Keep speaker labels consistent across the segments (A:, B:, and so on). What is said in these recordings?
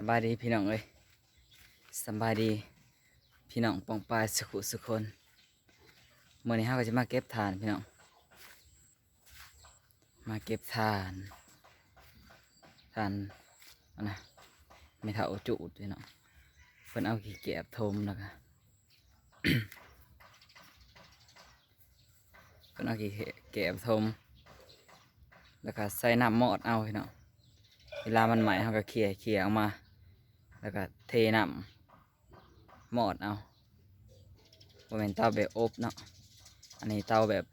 A: สบายดีพี่น้องเอ้ยสบายดีพี่น้องปองปลายสุขุสุคนเมื่อนี้ฮาก็จะมาเก็บทานพี่น้องมาเก็บทานทานอันะไม่เท่าจุดพี่น้องเพิ่นเอาขี้เกียจทมแล้วก็เพิ่นเอาขี้เกียจทมแล้วก็ใส่น้ำหมอดเอาพี่น้องเวลามันใหม่เขาก็เขี่ยเขี่ยออกมา แล้วก็เทน้ำหมอดเอาบ่เป็นเตาแบบอบเนาะ อันนี้เตาแบบ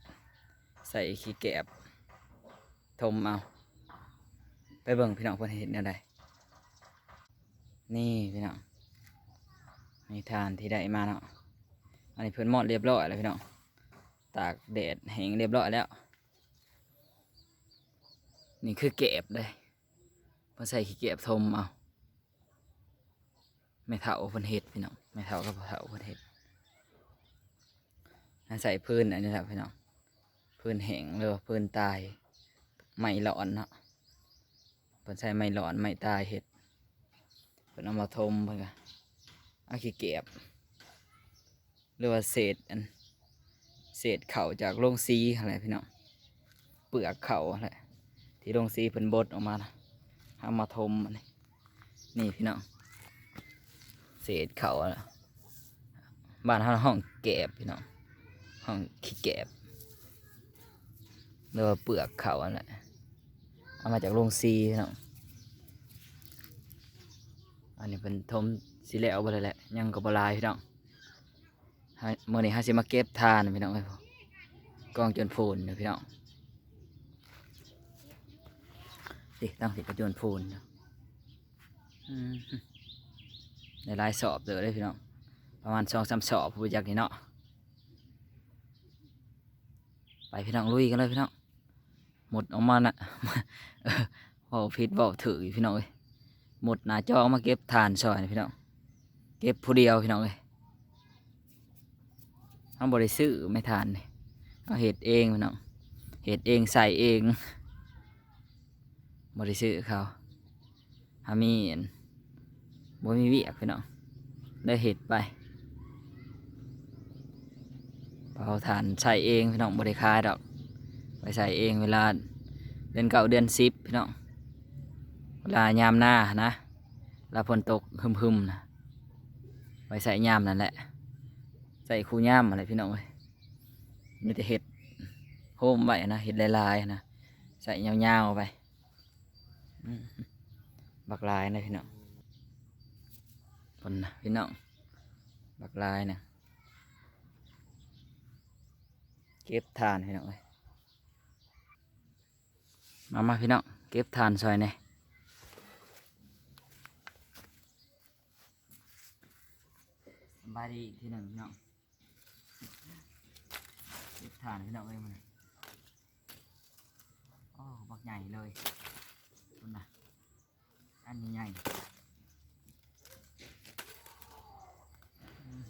A: ใส่ขี้แกบทมเอา ไปเบิ่งพี่น้องเพิ่นเห็นแนวใดนี่พี่น้องนี่ทานที่ได้มาเนาะ อันนี้เพิ่อนหมอดเรียบร้อยแล้วพี่น้อง ตากแดดแห้งเรียบร้อยแล้ว นี่คือแกบเลยเพิ่นใส่ขี้เกียจทมเอา ไม่เท่าเพิ่นเฮ็ดพี่น้องไม่เท่ากับเท่าเพิ่นเฮ็ดนั่นใส่พื้นอันนี้แหละพี่น้องพื้นแห้งหรือว่าพื้นตายไม้หลอนเนาะเพิ่นใส่ไม้หลอนไม้ตายเฮ็ดเพิ่นเอามาทมเพิ่นก็เอาขี้เกียจหรือว่าเศษอันเศษเข่าจากโรงสีอะไรพี่น้องเปลือกเข่าอะไรที่โรงสีเพิ่นบดออกมานะเอามาทมนี่พี่น้อง เศษเขาอะบ้านเราห้องแกบพี่น้องห้องขี้แกบหรือว่าเปลือกเขาอะไรเอามาจากโรงซีพี่น้องอันนี้เป็นทมสีเหลวไปเลยแหละยังกับบลายพี่น้องเมื่อนี้ฮาสิมาเก็บทานพี่น้องเอ้ยกองจนพูนเด้อพี่น้องสิตั้งสิกระจนพูนนะอืม ในลายสอบเลยเด้พี่น้องประมาณสองสามสอบผู้จักนี่เนาะไปพี่น้องลุยกันเลยพี่น้องหมดออกมาน่ะเออเว่าผิดเว่าถือพี่น้องเอ้ยหมดหน้าจอมาเก็บทานซอยพี่น้องเก็บผู้เดียวพี่น้องเอ้ยเอาบริซื้อไม่ทานนี่เอาเห็ดเองพี่น้องเห็ดเองใส่เองบริสุทธิ์เขาหามีน บ่มีเวียกพี่น้องได้เห็ดไปเผาถ่านใส่เองพี่น้องบริคายดอก ไปใส่เองเวลาเดือนเก่าเดือนสิบพี่น้องเวลายามหน้านะเวลาฝนตกหึมๆนะไปใส่ยามนั่นแหละ ใส่คูยามอะไรพี่น้องเอ้ยมีแต่เห็ดโฮมไว้นะเห็ดลายๆนะใส่ยาวๆไปบักลายนะพี่น้อง ปนนะพี่น้องบักลายนะเก็บทานพี่น้องเอ้ยมามาพี่น้อง เก็บทานซอยเนี่อยสบายดีอีกทีหนึ่งพี่น้อง เก็บทานพี่น้องเอ้ยมันโอ้บักใหญ่เลย คุณนะอันนี้ใหญ่อืม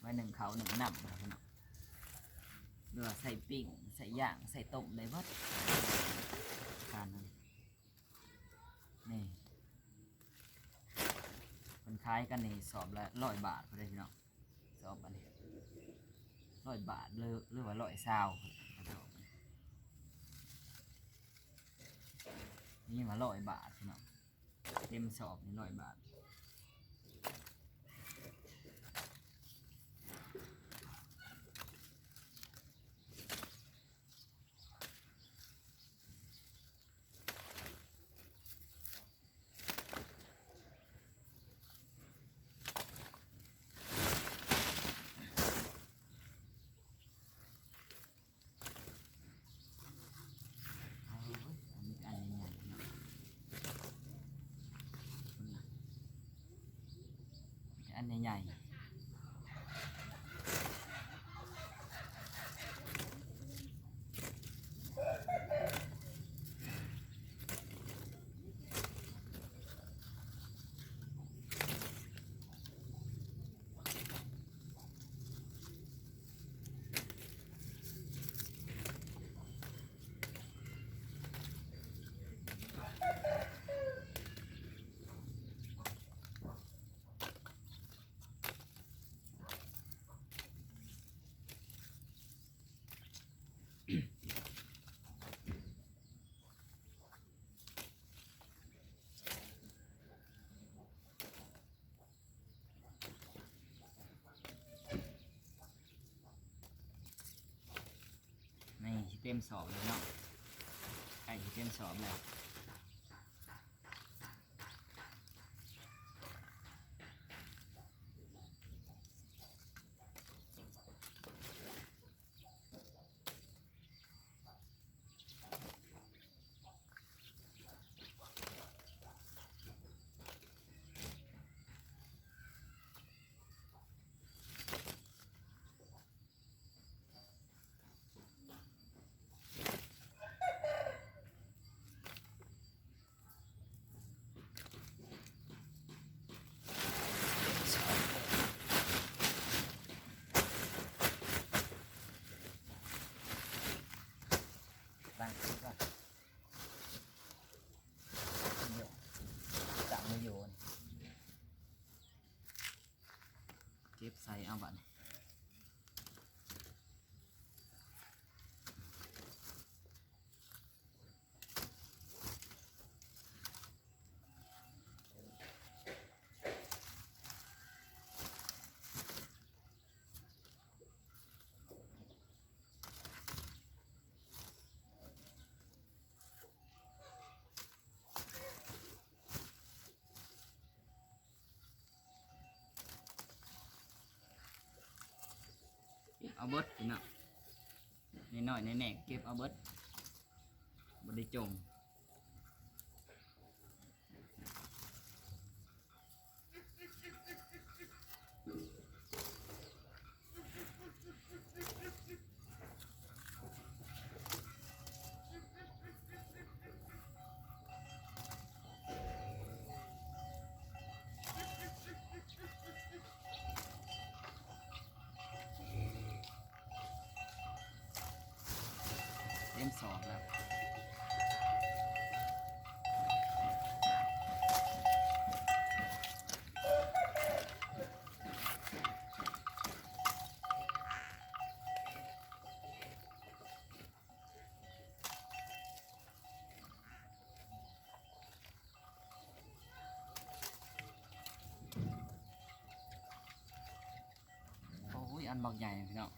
A: ไว้หนึ่ง เขาหนึ่งน้ำครับพี่น้องหรือว่าใส่ปิ้งใส่ย่างใส่ต้มได้หมดทานนั้นนี่คนขายกันในสอบละร้อยบาทพอได้พี่น้องสอบอันนี้ร้อยบาทหรือหรือว่าร้อยซาวนี่มาร้อยบาทพี่น้องเต็มสอบนี่ร้อยบาทเอาเว้ยอันนี้อันใหญ่ๆเนาะ อันใหญ่ๆ เต็มสอบเลยเนาะไก่เต็มสอบแล้วสอบตั้งคิดว่าเดี๋ยวจับมือโยนเก็บ ใส่เอาบัตร เอาเบิดพี่น้องในน้อยในแหนกเก็บเอาเบิดบไดจม ต็มสอบแล้วอันบักใหญ่พี่น้อง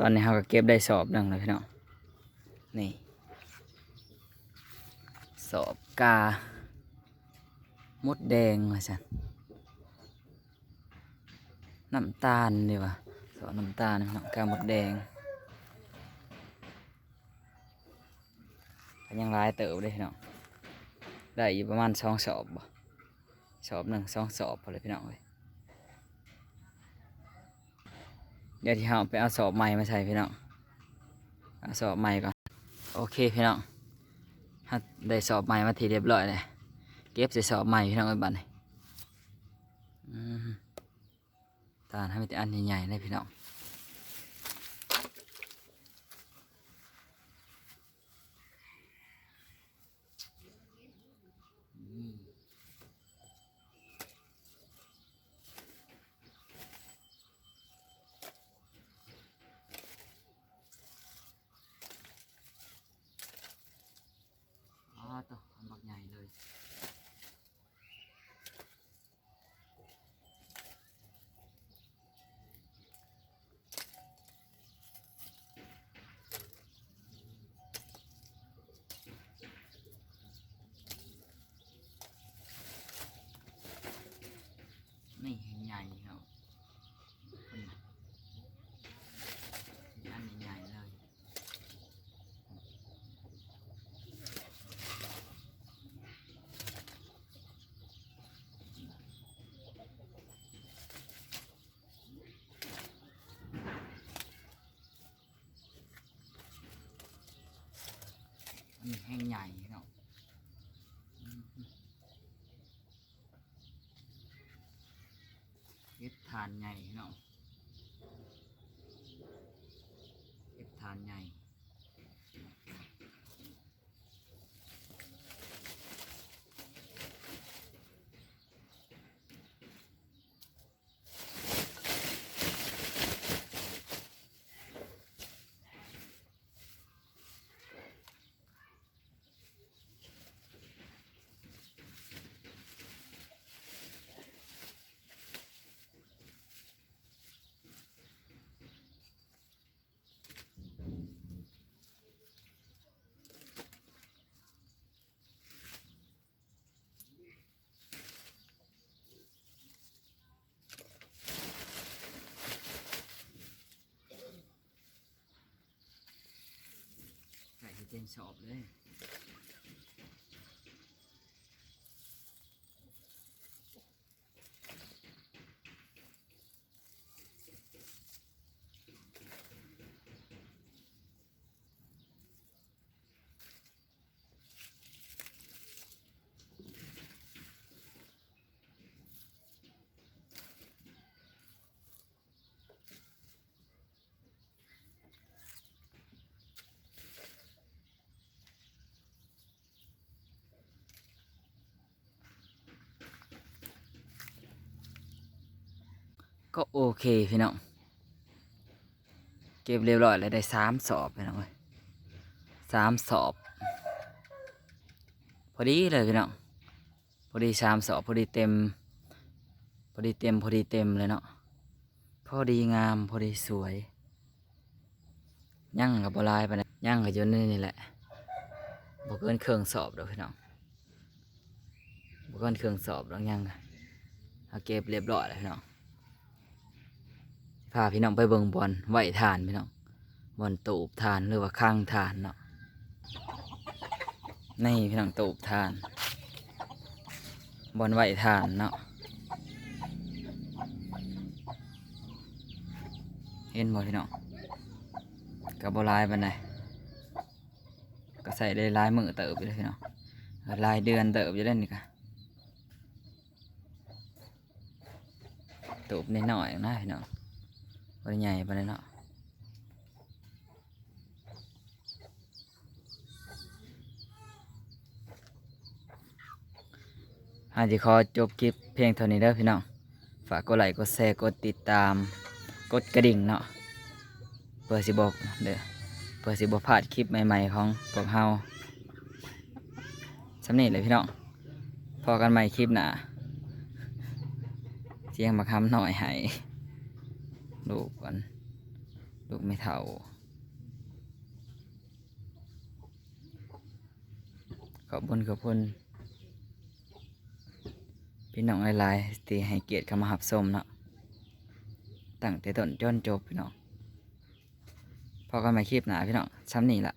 A: ตอนนี้เราก็เก็บได้สอบหนึ่งแล้วพี่น้องนี่สอบกามดแดงว่าสันน้ำตาลดีว่าสอบน้ำตาลน้องกามดแดงยังหลายเติบเลยพี่น้องได้อยู่ประมาณสองสอบสอบหนึ่งสองสอบพอเลยพี่น้องเลย เดี๋ยวที่เราไปเอาสอบใหม่มาใส่พี่น้องเอาสอบใหม่ก่อนโอเคพี่น้องได้สอบใหม่มาทีเรียบร้อยเลยเก็บใส่สอบใหม่พี่น้องไว้บันี้อืมตาให้มีแต่อันใหญ่ๆเลยพี่น้อง อ๋อตัวอันบักใหญ่เลย นี่ใหญ่ครับนี่อันใหญ่ๆเลย อันนี้ แห้งใหญ่เนาะเอ็ดทานใหญ่เนาะเอ็ดทานใหญ่ อ เต็มสอบเลย ก็โอเคพี่น้อง เก็บเรียบร้อยแล้วได้สามสอบพี่น้องเอ้ยสามสอบ พอดีเลยพี่น้อง พอดีสามสอบพอดีเต็ม พอดีเต็มพอดีเต็มเลยเนาะ พอดีงามพอดีสวย ยั่งกับบลายไปนะยั่งกับจนนี่นี่แหละบกเกินเครื่องสอบเดอพี่น้องบกเกินเครื่องสอบดอกยั่งเอาเก็บเรียบร้อยแล้วพี่น้อง พาพี่น้องไปเบิ่งบอลไหวทานพี่น้องบอลตูบทานหรือว่าข้างทานเนาะนี่พี่น้องตูบทานบอลไหวทานเนาะเห็นบ่พี่น้องกับบลายปันไดก็ใส่ได้ลายมือเติบอยู่เลยพี่น้องลายเดือนเติบอยู่เล่นนี่กะตูบนิดหน่อยๆนะพี่น้อง บริใหญ่ไปเลยเนาะอาจจะขอจบคลิปเพียงเท่านี้เด้อพี่น้อง ฝากกดไลค์ กดแชร์ กดติดตาม กดกระดิ่งเนาะ เพื่อสิบอกเด้อ เพื่อสิบอกพลาดคลิปใหม่ๆของพวกเฮาสำเนี้เลยพี่น้อง พอกันใหม่คลิปหน้าเสียงมาคำหน่อยให้ ลูกกัน ลูกไม่เท่า ขอบคุณขอบคุณพี่น้องหลายๆที่ให้เกียรติเข้ามาหับสมเนาะตั้งแต่ต้นจนจบพี่น้องพอกันม่คลิปหนาพี่น้องซ้ำนี่ละ